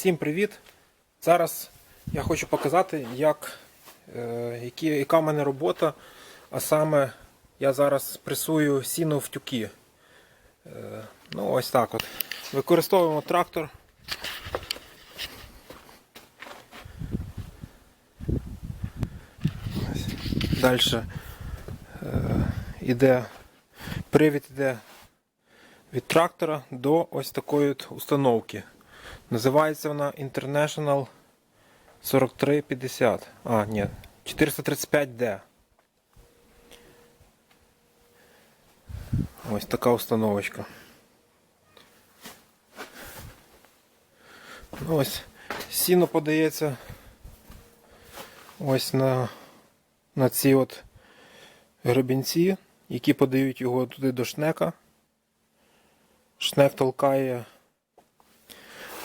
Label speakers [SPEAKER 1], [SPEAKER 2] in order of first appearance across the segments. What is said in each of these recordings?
[SPEAKER 1] Всім привіт! Зараз я хочу показати, як, е, яка в мене робота, а саме я зараз пресую сіно в тюки. Е, ну, ось так от. Використовуємо трактор. Далі е, іде привід іде від трактора до ось такої от установки. Називається вона International 4350. А, ні, 435D. Ось така установочка. Ну, ось сіно подається ось на, на ці от гребінці, які подають його туди до шнека. Шнек толкає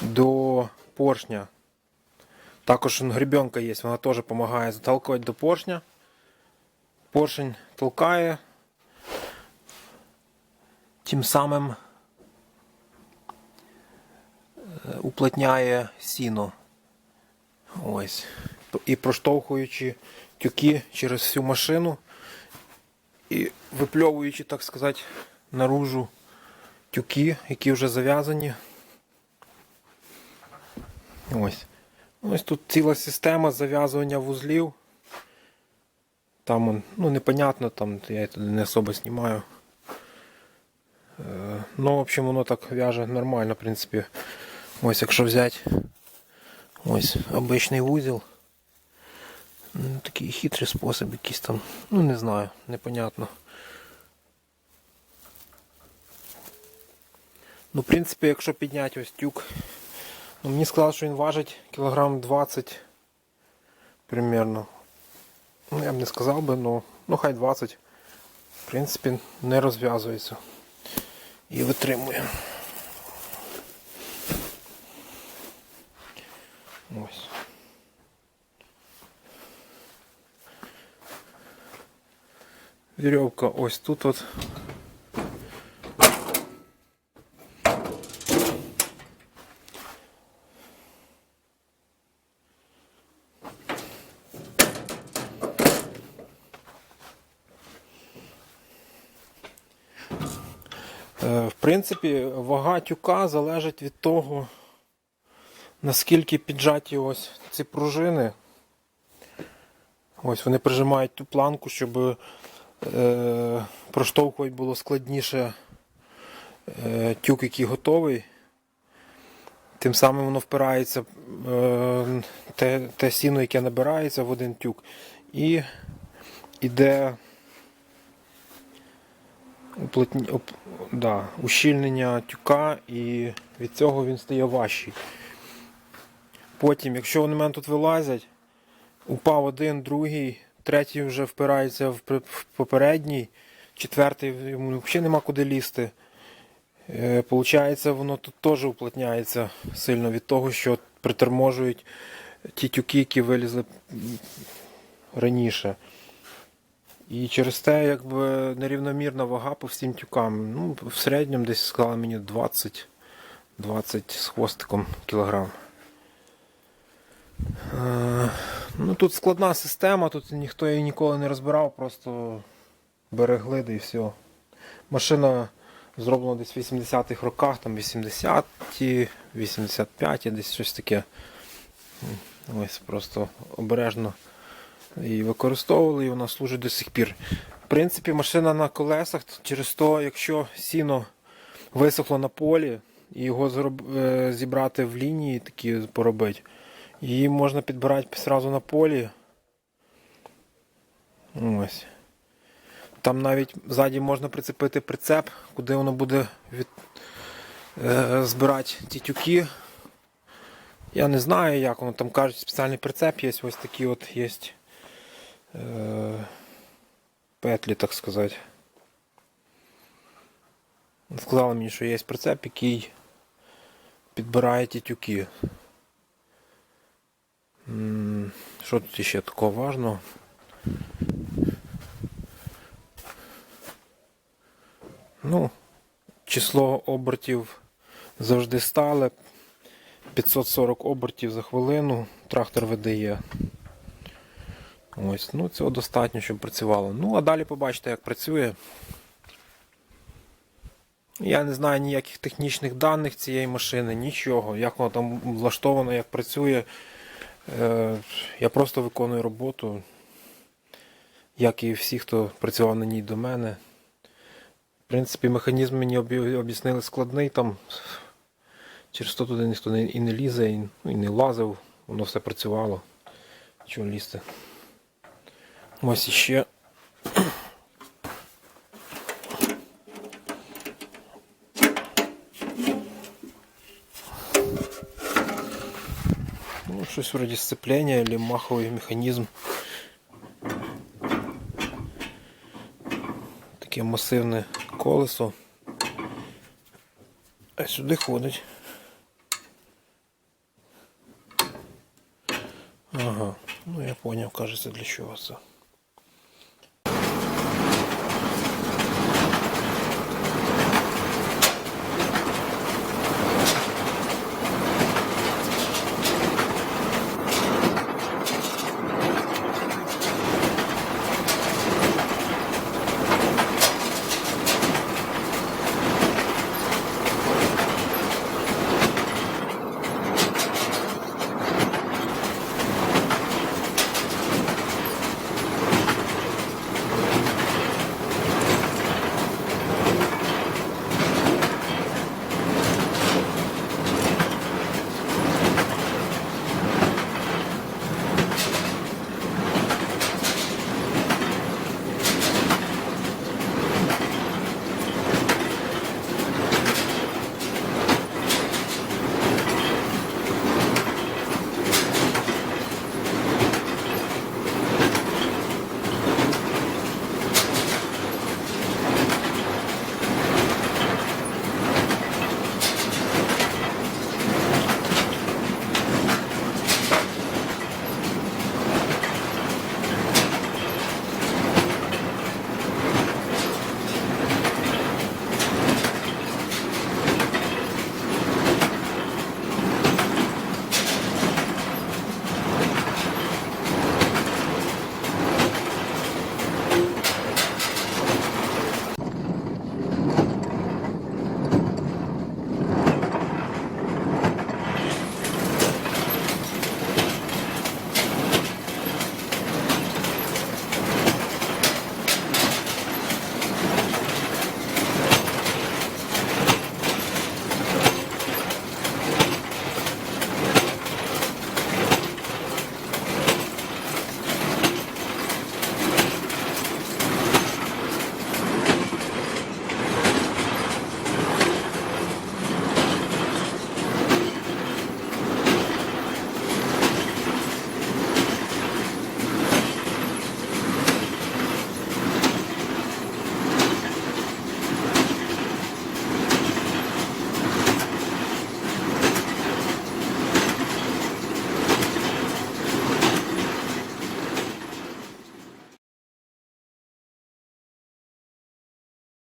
[SPEAKER 1] до поршня. Також гребенка є, вона теж допомагає заталкувати до поршня. Поршень толкає. Тим самим е, уплотняє сіно. Ось. І проштовхуючи тюки через всю машину і випльовуючи, так сказати, наружу тюки, які вже зав'язані. Ось. Ось тут ціла система зав'язування вузлів. Там ну непонятно, там я не особо знімаю. Е, Ну, в общем, воно так в'яже нормально, в принципі. Ось якщо взяти ось обичний вузел. Ну, Такий хитрий спосіб якийсь там. Ну не знаю, непонятно. Ну, в принципі, якщо підняти ось тюк, ну, мені сказали, що він важить кілограм 20 примерно. Ну, я б не сказав би, ну, ну хай 20. В принципі, не розв'язується. І витримує. Ось. Вірьовка ось тут от. В принципі, вага тюка залежить від того, наскільки піджаті ось ці пружини. Ось вони прижимають ту планку, щоб е, проштовхувати було складніше е, тюк, який готовий. Тим самим воно впирається е, те, те сіно, яке набирається в один тюк, і іде уплотні, оп, да, ущільнення тюка, і від цього він стає важчий. Потім, якщо вони в мене тут вилазять, упав один, другий, третій вже впирається в, попередній, четвертий йому взагалі нема куди лізти. Е, Получається, воно тут теж уплотняється сильно від того, що приторможують ті тюки, які вилізли раніше. І через те, якби нерівномірна вага по всім тюкам. Ну, в середньому десь сказали мені 20, 20 з хвостиком кілограм. Е, ну, тут складна система, тут ніхто її ніколи не розбирав, просто берегли да і все. Машина зроблена десь в 80-х роках, там 80-ті, 85-ті, десь щось таке. Ось просто обережно і використовували, і вона служить до сих пір. В принципі, машина на колесах через то, якщо сіно висохло на полі, і його зроб- е, зібрати в лінії, такі поробити, її можна підбирати одразу на полі. Ось. Там навіть ззаді можна прицепити прицеп, куди воно буде від... е, збирати ті тюки. Я не знаю, як воно там кажуть, спеціальний прицеп є, ось такі от є петлі, так сказати. Сказали мені, що є прицеп, який підбирає ті тюки. М, Що тут ще такого важного? Ну, число обертів завжди стале. 540 обертів за хвилину трактор видає. Ось, ну цього достатньо, щоб працювало. Ну, а далі побачите, як працює. Я не знаю ніяких технічних даних цієї машини, нічого. Як воно там влаштовано, як працює. Е, я просто виконую роботу, як і всі, хто працював на ній до мене. В принципі, механізм мені об'яснили складний, там через то туди ніхто і не лізе, ну, і не лазив, воно все працювало. Чого лізти. Ось іще. Ну, щось вроде сцепления или маховий механізм. Таке масивне колесо. А сюди ходить. Ага, ну я поняв, кажеться, для чого це.